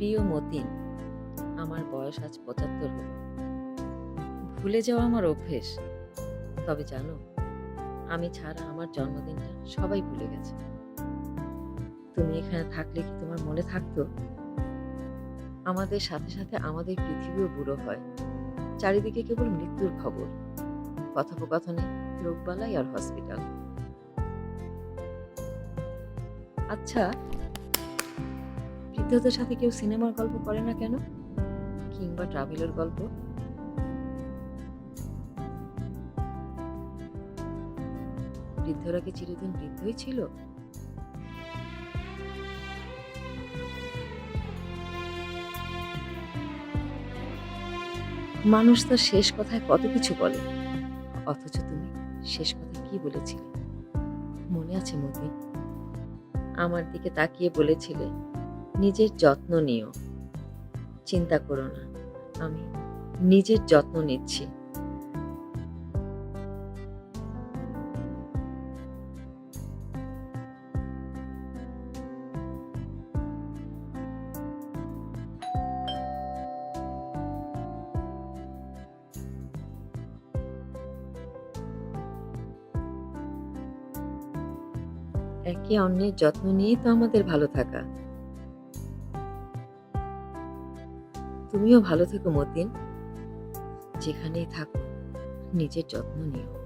প্রিয় মতিন, আমার বয়স আজ পঁচাত্তর হলো। ভুলে যাওয়া আমার অভ্যেস। তবে জানো, আমি ছাড়া আমার জন্মদিনটা সবাই ভুলে গেছে। তুমি এখানে থাকলে কি তোমার মনে থাকতো? আমাদের সাথে সাথে আমাদের পৃথিবীও বুড়ো হয়। চারিদিকে কেবল মৃত্যুর খবর। কথোপকথনে রোগবালাই আর হসপিটাল। আচ্ছা বৃদ্ধদের সাথে কেউ সিনেমার গল্প করে না কেন? কিংবা ট্রাভেলের গল্প? বৃদ্ধরা কি চিরদিন বৃদ্ধই ছিল? মানুষ তার শেষ কথায় কত কিছু বলে, অথচ তুমি শেষ কথা কি বলেছিলে? মনে আছে মতিন? আমার দিকে তাকিয়ে বলেছিলে নিজের যত্ন নিও। চিন্তা করো না, আমি নিজের যত্ন নিচ্ছি। একে অন্যের যত্ন নিয়েই তো আমাদের ভালো থাকা। তুমিও ভালো থেকো মতিন। যেখানেই থাকো নিজের যত্ন নিও।